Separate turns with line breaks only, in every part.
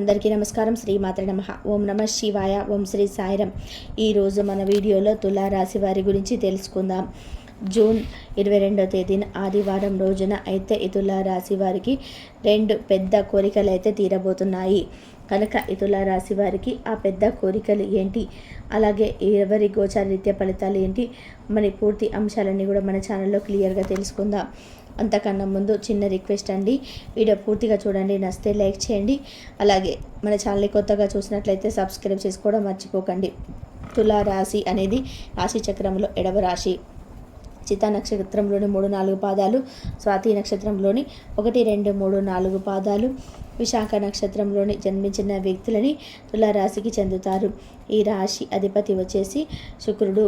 అందరికీ నమస్కారం. శ్రీ మాత్ర నమ. ఓం నమ శివాయ. ఓం శ్రీ సాయిరం. ఈరోజు మన వీడియోలో తులారాశి వారి గురించి తెలుసుకుందాం. జూన్ ఇరవై రెండవ తేదీన ఆదివారం రోజున అయితే ఈ తులారాశి వారికి రెండు పెద్ద కోరికలు అయితే తీరబోతున్నాయి. కనుక ఈ తులారాశి వారికి ఆ పెద్ద కోరికలు ఏంటి? అలాగే ఎవరి గోచారీత్య ఫలితాలు ఏంటి? మరి పూర్తి అంశాలన్నీ కూడా మన ఛానల్లో క్లియర్గా తెలుసుకుందాం. అంతకన్నా ముందు చిన్న రిక్వెస్ట్ అండి. వీడియో పూర్తిగా చూడండి నచ్చితే లైక్ చేయండి. అలాగే మన ఛానల్ని కొత్తగా చూసినట్లయితే సబ్స్క్రైబ్ చేసుకోవడం మర్చిపోకండి. తులా రాశి అనేది రాశి చక్రంలో ఎడవ రాశి. చిత్తా నక్షత్రంలోని మూడు నాలుగు పాదాలు స్వాతి నక్షత్రంలోని ఒకటి రెండు మూడు నాలుగు పాదాలు. విశాఖ నక్షత్రంలోని జన్మించిన వ్యక్తులని తులారాశికి చెందుతారు. ఈ రాశి అధిపతి వచ్చేసి శుక్రుడు.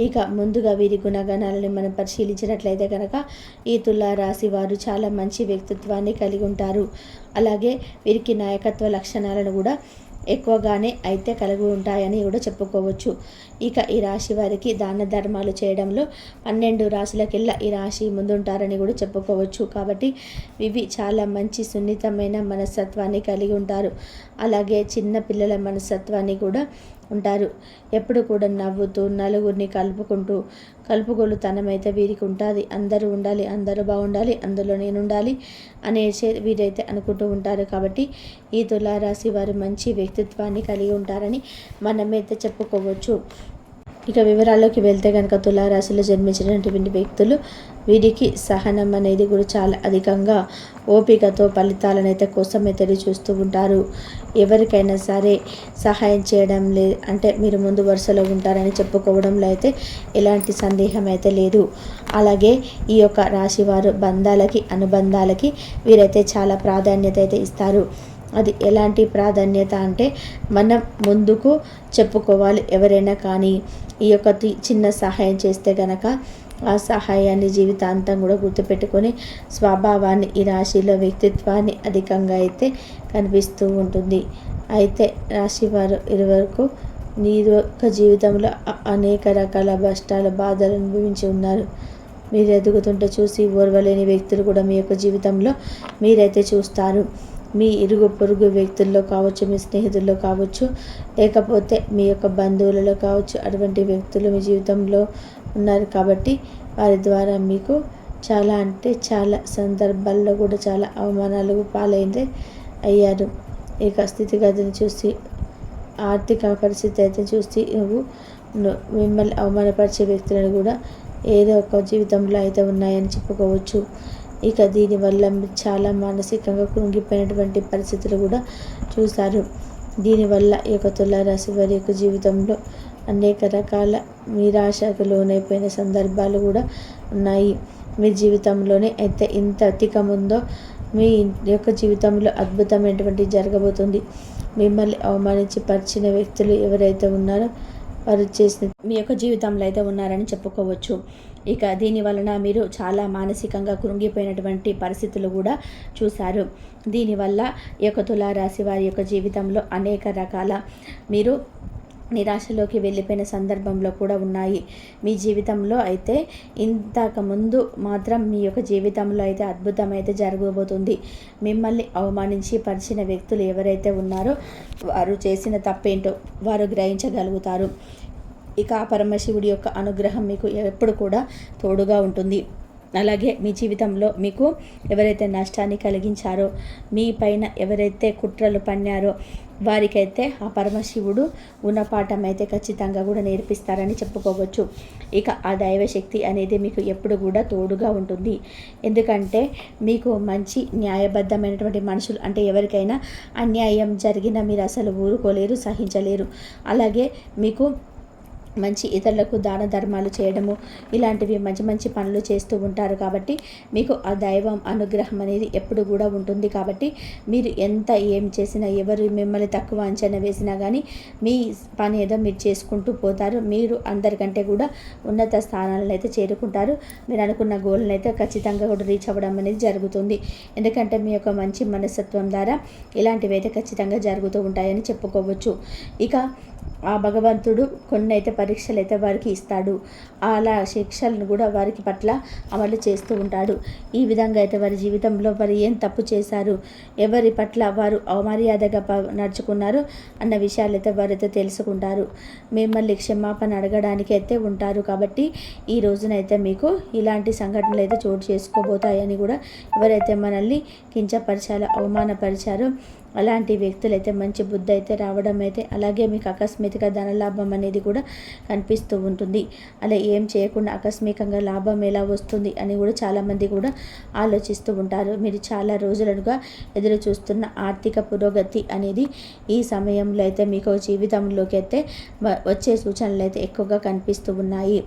ఇక ముందుగా వీరి గుణగణాలని మనం పరిశీలించినట్లయితే కనుక ఈ తులారాశి వారు చాలా మంచి వ్యక్తిత్వాన్ని కలిగి ఉంటారు. అలాగే వీరికి నాయకత్వ లక్షణాలను కూడా ఎక్కువగానే అయితే కలిగి ఉంటాయని కూడా చెప్పుకోవచ్చు. ఇక ఈ రాశి వారికి దాన ధర్మాలు చేయడంలో పన్నెండు రాశులకెల్లా ఈ రాశి ముందుంటారని కూడా చెప్పుకోవచ్చు. కాబట్టి ఇవి చాలా మంచి సున్నితమైన మనస్తత్వాన్ని కలిగి ఉంటారు. అలాగే చిన్న పిల్లల మనస్తత్వాన్ని కూడా ఉంటారు. ఎప్పుడు కూడా నవ్వుతూ నలుగురిని కలుపుకుంటూ కలుపుగోలు తనమైతే వీరికి ఉంటుంది. అందరూ ఉండాలి అందరూ బాగుండాలి అందులో నేను ఉండాలి అనేసి వీరైతే అనుకుంటూ ఉంటారు. కాబట్టి ఈ తులారాశి వారు మంచి వ్యక్తిత్వాన్ని కలిగి ఉంటారని మనమైతే చెప్పుకోవచ్చు. ఇక వివరాల్లోకి వెళ్తే కనుక తులారాశిలో జన్మించినటువంటి వ్యక్తులు వీరికి సహనం అనేది కూడా చాలా అధికంగా ఓపికతో ఫలితాలను అయితే కోసమే తెలియ చూస్తూ ఉంటారు. ఎవరికైనా సరే సహాయం చేయడం లే అంటే మీరు ముందు వరుసలో ఉంటారని చెప్పుకోవడంలో అయితే ఎలాంటి సందేహం అయితే లేదు. అలాగే ఈ యొక్క రాశివారు బంధాలకి అనుబంధాలకి వీరైతే చాలా ప్రాధాన్యత అయితే ఇస్తారు. అది ఎలాంటి ప్రాధాన్యత అంటే మనం ముందుకు చెప్పుకోవాలి ఎవరైనా కానీ. ఈ యొక్క చిన్న సహాయం చేస్తే గనక ఆ సహాయాన్ని జీవితాంతం కూడా గుర్తుపెట్టుకొని స్వభావాన్ని ఈ రాశిలో వ్యక్తిత్వాన్ని అధికంగా అయితే కనిపిస్తూ ఉంటుంది. అయితే రాశి వారు ఇరువరకు మీ యొక్క జీవితంలో అనేక రకాల కష్టాలు బాధలు అనుభవించి ఉన్నారు. మీరు ఎదుగుతుంటే చూసి ఓర్వలేని వ్యక్తులు కూడా మీ యొక్క జీవితంలో మీరైతే చూస్తారు. మీ ఇరుగు పొరుగు వ్యక్తుల్లో కావచ్చు మీ స్నేహితుల్లో కావచ్చు లేకపోతే మీ యొక్క బంధువులలో కావచ్చు అటువంటి వ్యక్తులు మీ జీవితంలో ఉన్నారు కాబట్టి వారి ద్వారా మీకు చాలా అంటే చాలా సందర్భాల్లో కూడా చాలా అవమానాలు పాలైందే అయ్యారు. ఇక స్థితిగతిని చూసి ఆర్థిక పరిస్థితి అయితే చూసి నువ్వు మిమ్మల్ని అవమానపరిచే వ్యక్తులను కూడా ఏదో ఒక జీవితంలో అయితే ఉన్నాయని చెప్పుకోవచ్చు. ఇక దీనివల్ల చాలా మానసికంగా కృంగిపోయినటువంటి పరిస్థితులు కూడా చూశారు. దీనివల్ల ఈ యొక్క తులారాశి వారి యొక్క జీవితంలో అనేక రకాల నిరాశకు లోనైపోయిన సందర్భాలు కూడా ఉన్నాయి. మీ జీవితంలోనే అయితే ఇంత అధికముందో మీ యొక్క జీవితంలో అద్భుతమైనటువంటి జరగబోతుంది. మిమ్మల్ని అవమానించి పరిచిన వ్యక్తులు ఎవరైతే ఉన్నారో వారు చేసిన మీ యొక్క జీవితంలో అయితే ఉన్నారని చెప్పుకోవచ్చు. ఇక దీని వలన మీరు చాలా మానసికంగా కృంగిపోయినటువంటి పరిస్థితులు కూడా చూశారు. దీనివల్ల ఈ యొక్క తులారాశి వారి యొక్క జీవితంలో అనేక రకాల మీరు నిరాశలోకి వెళ్ళిపోయిన సందర్భంలో కూడా ఉన్నాయి. మీ జీవితంలో అయితే ఇంతకుముందు మాత్రం మీ యొక్క జీవితంలో అయితే అద్భుతం అయితే జరగబోతుంది. మిమ్మల్ని అవమానించి పరిచిన వ్యక్తులు ఎవరైతే ఉన్నారో వారు చేసిన తప్పేంటో వారు గ్రహించగలుగుతారు. ఇక ఆ పరమశివుడి యొక్క అనుగ్రహం మీకు ఎప్పుడు కూడా తోడుగా ఉంటుంది. అలాగే మీ జీవితంలో మీకు ఎవరైతే నష్టాన్ని కలిగించారో మీ పైన ఎవరైతే కుట్రలు పన్నారో వారికైతే ఆ పరమశివుడు గుణపాఠం అయితే ఖచ్చితంగా కూడా నేర్పిస్తారని చెప్పుకోవచ్చు. ఇక ఆ దైవశక్తి అనేది మీకు ఎప్పుడు కూడా తోడుగా ఉంటుంది. ఎందుకంటే మీకు మంచి న్యాయబద్ధమైనటువంటి మనుషులు అంటే ఎవరికైనా అన్యాయం జరిగినా మీరు అసలు ఊరుకోలేరు సహించలేరు. అలాగే మీకు మంచి ఇతరులకు దాన ధర్మాలు చేయడము ఇలాంటివి మంచి మంచి పనులు చేస్తూ ఉంటారు కాబట్టి మీకు ఆ దైవం అనుగ్రహం అనేది ఎప్పుడు కూడా ఉంటుంది కాబట్టి మీరు ఎంత ఏం చేసినా ఎవరు మిమ్మల్ని తక్కువ అంచనా వేసినా కానీ మీ పని ఏదో మీరు చేసుకుంటూ పోతారు. మీరు అందరికంటే కూడా ఉన్నత స్థానాలను అయితే చేరుకుంటారు. మీరు అనుకున్న గోల్ని అయితే ఖచ్చితంగా కూడా రీచ్ అవ్వడం అనేది జరుగుతుంది. ఎందుకంటే మీ యొక్క మంచి మనస్తత్వం ద్వారా ఇలాంటివి అయితే ఖచ్చితంగా జరుగుతూ ఉంటాయని చెప్పుకోవచ్చు. ఇక ఆ భగవంతుడు కొన్ని అయితే పరీక్షలు అయితే వారికి ఇస్తాడు. అలా శిక్షలను కూడా వారికి పట్ల అమలు చేస్తూ ఉంటాడు. ఈ విధంగా అయితే వారి జీవితంలో వారు ఏం తప్పు చేశారు ఎవరి పట్ల వారు అవమర్యాదగా నడుచుకున్నారు అన్న విషయాలు అయితే వారైతే తెలుసుకుంటారు. మిమ్మల్ని క్షమాపణ అడగడానికి అయితే ఉంటారు కాబట్టి ఈ రోజునైతే మీకు ఇలాంటి సంఘటనలు అయితే చోటు చేసుకోబోతాయని కూడా ఎవరైతే మనల్ని కించపరిచారో అవమానపరిచారో అలాంటి వ్యక్తులు అయితే మంచి బుద్ధి అయితే రావడం అయితే అలాగే మీకు ఆకస్మిక ధనలాభం అనేది కూడా కనిపిస్తూ ఉంటుంది. అలా ఏం చేయకుండా ఆకస్మికంగా లాభం ఎలా వస్తుంది అని కూడా చాలామంది కూడా ఆలోచిస్తూ ఉంటారు. మీరు చాలా రోజులుగా ఎదురు చూస్తున్న ఆర్థిక పురోగతి అనేది ఈ సమయంలో అయితే మీకు జీవితంలోకి అయితే వచ్చే సూచనలు అయితే ఎక్కువగా కనిపిస్తూ ఉన్నాయి.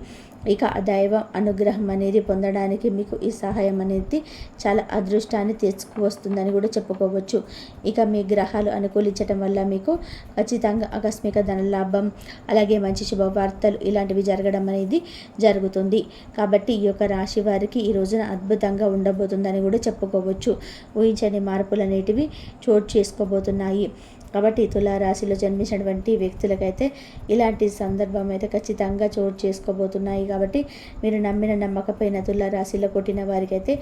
ఇక దైవ అనుగ్రహం అనేది పొందడానికి మీకు ఈ సహాయం అనేది చాలా అదృష్టాన్ని తీసుకువస్తుందని కూడా చెప్పుకోవచ్చు. ఇక మీ గ్రహాలు అనుకూలించడం వల్ల మీకు ఖచ్చితంగా ఆకస్మిక ధనలాభం అలాగే మంచి శుభవార్తలు ఇలాంటివి జరగడం అనేది జరుగుతుంది. కాబట్టి ఈ యొక్క రాశి వారికి ఈ రోజున అద్భుతంగా ఉండబోతుందని కూడా చెప్పుకోవచ్చు. ఊహించని మార్పులు అనేటివి చోటు చేసుకోబోతున్నాయి. కాబట్టి తులారాశిలో జన్మించినటువంటి వ్యక్తులకైతే ఇలాంటి సందర్భం అయితే ఖచ్చితంగా చోటు చేసుకోబోతున్నాయి. కాబట్టి మీరు నమ్మిన నమ్మకపోయిన తులారాశిలో పుట్టిన వారికైతే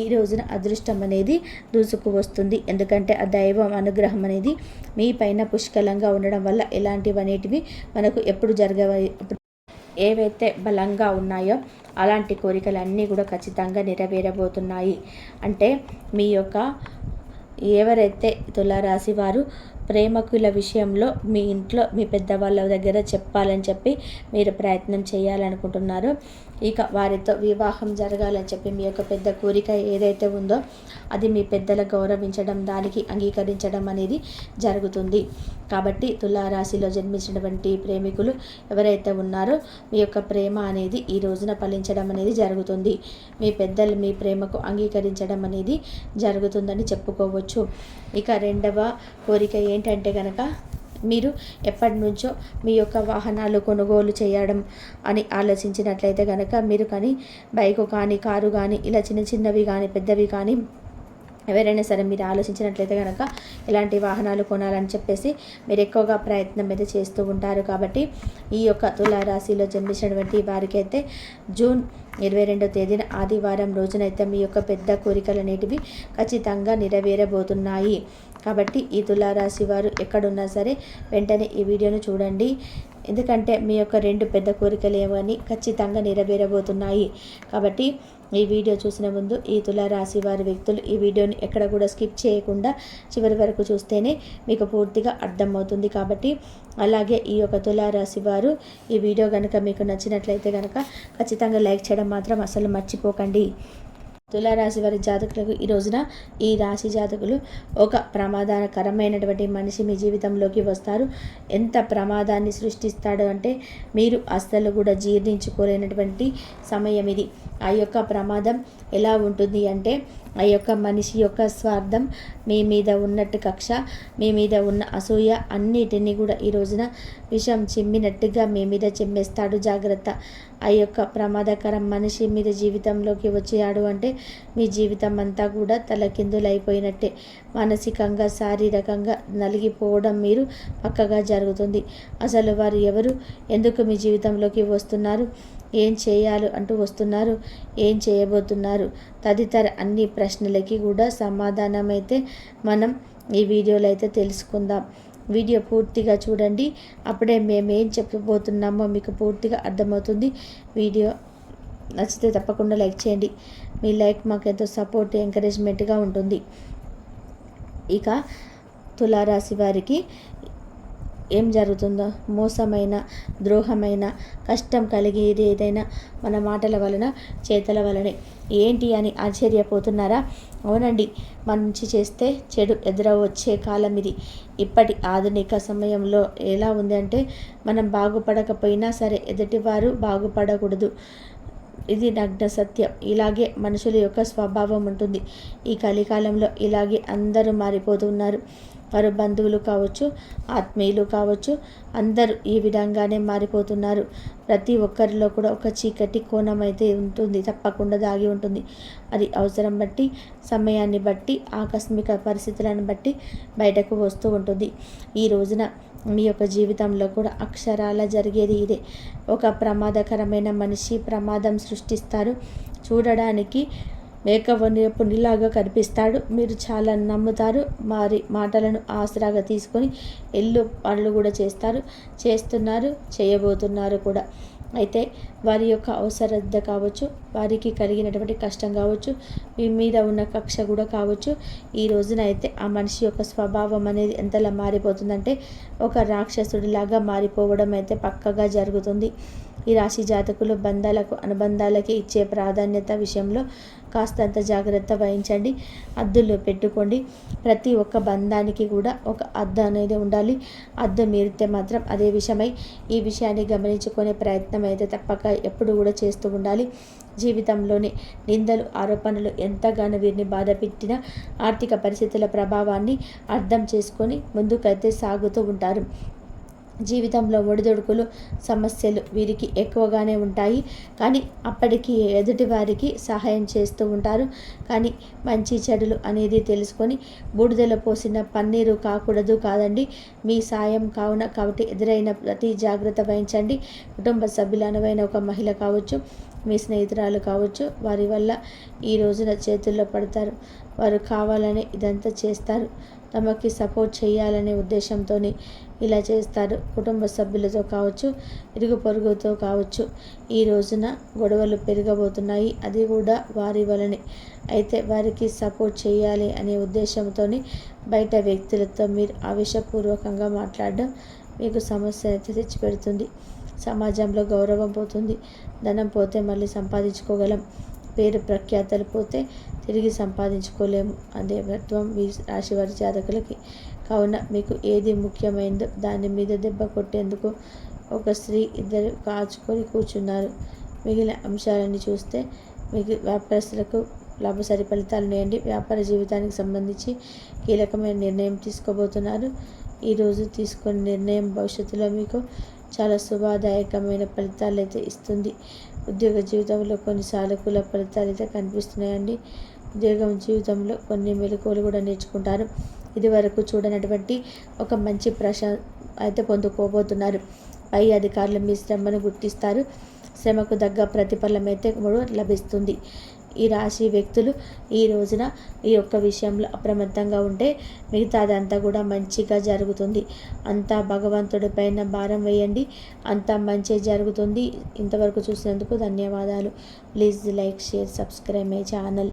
ఈ రోజున అదృష్టం అనేది దూసుకు వస్తుంది. ఎందుకంటే ఆ దైవం అనుగ్రహం అనేది మీ పైన పుష్కలంగా ఉండడం వల్ల ఇలాంటివనేటివి మనకు ఎప్పుడు జరగ ఏవైతే బలంగా ఉన్నాయో అలాంటి కోరికలన్నీ కూడా ఖచ్చితంగా నెరవేరబోతున్నాయి. అంటే మీ యొక్క ఎవరైతే తులారాశి వారు ప్రేమకుల విషయంలో మీ ఇంట్లో మీ పెద్దవాళ్ళ దగ్గర చెప్పాలని చెప్పి మీరు ప్రయత్నం చేయాలనుకుంటున్నారు. ఇక వారితో వివాహం జరగాలని చెప్పి మీ యొక్క పెద్ద కోరిక ఏదైతే ఉందో అది మీ పెద్దల గౌరవించడం దానికి అంగీకరించడం అనేది జరుగుతుంది. కాబట్టి తులారాశిలో జన్మించినటువంటి ప్రేమికులు ఎవరైతే ఉన్నారో మీ యొక్క ప్రేమ అనేది ఈ రోజున ఫలించడం అనేది జరుగుతుంది. మీ పెద్దలు మీ ప్రేమకు అంగీకరించడం అనేది జరుగుతుందని చెప్పుకోవచ్చు. ఇక రెండవ కోరిక ఏంటంటే కనుక మీరు ఎప్పటి నుంచో మీ యొక్క వాహనాలు కొనుగోలు చేయడం అని ఆలోచించినట్లయితే కనుక మీరు కానీ బైక్ కానీ కారు కానీ ఇలా చిన్న చిన్నవి కానీ పెద్దవి కానీ ఎవరైనా సరే మీరు ఆలోచించినట్లయితే కనుక ఇలాంటి వాహనాలు కొనాలని చెప్పేసి మీరు ఎక్కువగా ప్రయత్నం అయితే చేస్తూ ఉంటారు. కాబట్టి ఈ యొక్క తులారాశిలో జన్మించినటువంటి వారికి అయితే జూన్ ఇరవై రెండో తేదీన ఆదివారం రోజునైతే మీ యొక్క పెద్ద కోరికలు అనేటివి ఖచ్చితంగా నెరవేరబోతున్నాయి. కాబట్టి ఈ తులారాశి వారు ఎక్కడున్నా సరే వెంటనే ఈ వీడియోను చూడండి. ఎందుకంటే మీ యొక్క రెండు పెద్ద కోరికలు ఏమని ఖచ్చితంగా నెరవేరబోతున్నాయి. కాబట్టి ఈ వీడియో చూసిన ముందు ఈ తులారాశి వారి వ్యక్తులు ఈ వీడియోని ఎక్కడ కూడా స్కిప్ చేయకుండా చివరి వరకు చూస్తేనే మీకు పూర్తిగా అర్థమవుతుంది కాబట్టి అలాగే ఈ యొక్క తులారాశి వారు ఈ వీడియో కనుక మీకు నచ్చినట్లయితే కనుక ఖచ్చితంగా లైక్ చేయడం మాత్రం అసలు మర్చిపోకండి. తులారాశి వారి జాతకులకు ఈ రోజున ఈ రాశి జాతకులు ఒక ప్రమాదకరమైనటువంటి మనిషి మీ జీవితంలోకి వస్తారు. ఎంత ప్రమాదాన్ని సృష్టిస్తాడు అంటే మీరు అస్సలు కూడా జీర్ణించుకోలేనటువంటి సమయం ఇది. ఆ యొక్క ప్రమాదం ఎలా ఉంటుంది అంటే ఆ యొక్క మనిషి యొక్క స్వార్థం మీ మీద ఉన్నట్టు కక్ష మీ మీద ఉన్న అసూయ అన్నిటినీ కూడా ఈ రోజున విషం చిమ్మినట్టుగా మీ మీద చిమ్మేస్తాడు. జాగ్రత్త. ఆ యొక్క ప్రమాదకరం మనిషి మీద జీవితంలోకి వచ్చాడు అంటే మీ జీవితం అంతా కూడా తలకిందులైపోయినట్టే. మానసికంగా శారీరకంగా నలిగిపోవడం మీరు పక్కగా జరుగుతుంది. అసలు వారు ఎవరు? ఎందుకు మీ జీవితంలోకి వస్తున్నారు? ఏం చేయాలి అంటూ వస్తున్నారు. ఏం చేయబోతున్నారు? తదితర అన్ని ప్రశ్నలకి కూడా సమాధానం అయితే మనం ఈ వీడియోలో అయితే తెలుసుకుందాం. వీడియో పూర్తిగా చూడండి. అప్పుడే మేము ఏం చెప్పబోతున్నామో మీకు పూర్తిగా అర్థమవుతుంది. వీడియో నచ్చితే తప్పకుండా లైక్ చేయండి. మీ లైక్ మాకు ఎంతో సపోర్ట్ ఎంకరేజ్మెంట్గా ఉంటుంది. ఇక తులారాశి వారికి ఏం జరుగుతుందో? మోసమైన ద్రోహమైన కష్టం కలిగేది ఏదైనా మన మాటల వలన చేతల వలనే. ఏంటి అని ఆశ్చర్యపోతున్నారా? అవునండి మంచి చేస్తే చెడు ఎదురవచ్చే కాలం ఇది. ఇప్పటి ఆధునిక సమయంలో ఎలా ఉంది అంటే మనం బాగుపడకపోయినా సరే ఎదుటివారు బాగుపడకూడదు. ఇది నగ్న సత్యం. ఇలాగే మనుషుల యొక్క స్వభావం ఉంటుంది. ఈ కలికాలంలో ఇలాగే అందరూ మారిపోతున్నారు. వారు బంధువులు కావచ్చు ఆత్మీయులు కావచ్చు అందరూ ఈ విధంగానే మారిపోతున్నారు. ప్రతి ఒక్కరిలో కూడా ఒక చీకటి కోణం అయితే ఉంటుంది తప్పకుండా దాగి ఉంటుంది. అది అవసరం బట్టి సమయాన్ని బట్టి ఆకస్మిక పరిస్థితులను బట్టి బయటకు వస్తూ ఉంటుంది. ఈ రోజున మీ యొక్క జీవితంలో కూడా అక్షరాల జరిగేది ఇదే. ఒక ప్రమాదకరమైన మనిషి ప్రమాదం సృష్టిస్తారు. చూడడానికి మేకవనిలాగా కనిపిస్తాడు. మీరు చాలా నమ్ముతారు. వారి మాటలను ఆసరాగా తీసుకొని ఎల్లు పనులు కూడా చేస్తారు. చేస్తున్నారు చేయబోతున్నారు కూడా. అయితే వారి యొక్క అవసరత కావచ్చు వారికి కలిగినటువంటి కష్టం కావచ్చు మీ మీద ఉన్న కక్ష కూడా కావచ్చు. ఈ రోజున అయితే ఆ మనిషి యొక్క స్వభావం అనేది ఎంతలా మారిపోతుందంటే ఒక రాక్షసుడిలాగా మారిపోవడం అయితే పక్కగా జరుగుతుంది. ఈ రాశి జాతకులు బంధాలకు అనుబంధాలకి ఇచ్చే ప్రాధాన్యత విషయంలో కాస్తంత జాగ్రత్త వహించండి. అద్దుల్లో పెట్టుకోండి. ప్రతి ఒక్క బంధానికి కూడా ఒక అద్దం అనేది ఉండాలి. అద్దు మీరితే మాత్రం అదే విషయమై ఈ విషయాన్ని గమనించుకునే ప్రయత్నం అయితే తప్పక ఎప్పుడు కూడా చేస్తూ ఉండాలి. జీవితంలోని నిందలు ఆరోపణలు ఎంతగానో వీరిని బాధపెట్టిన ఆర్థిక పరిస్థితుల ప్రభావాన్ని అర్థం చేసుకొని ముందుకైతే సాగుతూ ఉంటారు. జీవితంలో ఒడిదొడుకులు సమస్యలు వీరికి ఎక్కువగానే ఉంటాయి. కానీ అప్పటికి ఎదుటి వారికి సహాయం చేస్తూ ఉంటారు. కానీ మంచి చెడులు అనేది తెలుసుకొని బూడిదలో పోసిన పన్నీరు కాకూడదు కాదండి. మీ సాయం కావున కాబట్టి ఎదురైన ప్రతి జాగ్రత్త వహించండి. కుటుంబ సభ్యులు అనువైన ఒక మహిళ కావచ్చు మీ స్నేహితురాలు కావచ్చు వారి వల్ల ఈ రోజున చేతుల్లో పడతారు. వారు కావాలని ఇదంతా చేస్తారు. తమకి సపోర్ట్ చేయాలనే ఉద్దేశంతో ఇలా చేస్తారు కుటుంబ సభ్యులతో కావచ్చు ఇరుగు పొరుగుతో కావచ్చు. ఈ రోజున గొడవలు పెరగబోతున్నాయి అది కూడా వారి వలనే. అయితే వారికి సపోర్ట్ చేయాలి అనే ఉద్దేశంతో బయట వ్యక్తులతో మీరు ఆవేశపూర్వకంగా మాట్లాడడం మీకు సమస్య అయితే తెచ్చిపెడుతుంది. సమాజంలో గౌరవం పోతుంది. ధనం పోతే మళ్ళీ సంపాదించుకోగలం. పేరు ప్రఖ్యాతలు పోతే తిరిగి సంపాదించుకోలేము. అదే తత్వం మీ రాశివారి జాతకులకి. కావున మీకు ఏది ముఖ్యమైందో దాని మీద దెబ్బ కొట్టేందుకు ఒక స్త్రీ ఇద్దరు కాచుకొని కూర్చున్నారు. మిగిలిన అంశాలని చూస్తే మీకు వ్యాపారస్తులకు లాభసారి ఫలితాలు ఉన్నాయండి. వ్యాపార జీవితానికి సంబంధించి కీలకమైన నిర్ణయం తీసుకోబోతున్నారు. ఈరోజు తీసుకున్న నిర్ణయం భవిష్యత్తులో మీకు చాలా శుభాదాయకమైన ఫలితాలు అయితే ఇస్తుంది. ఉద్యోగ జీవితంలో కొన్ని సానుకూల ఫలితాలు అయితే కనిపిస్తున్నాయండి. ఉద్యోగం జీవితంలో కొన్ని మెలకువలు కూడా నేర్చుకుంటారు. ఇదివరకు చూడనటువంటి ఒక మంచి ప్రశా అయితే పొందుకోబోతున్నారు. పై అధికారులు మీ శ్రమను గుర్తిస్తారు. శ్రమకు తగ్గ ప్రతిఫలం అయితే లభిస్తుంది. ఈ రాశి వ్యక్తులు ఈ రోజున ఈ యొక్క విషయంలో అప్రమత్తంగా ఉంటే మిగతాదంతా కూడా మంచిగా జరుగుతుంది. అంతా భగవంతుడి పైన భారం వేయండి. అంతా మంచి జరుగుతుంది. ఇంతవరకు చూసినందుకు ధన్యవాదాలు. Please like share subscribe my channel.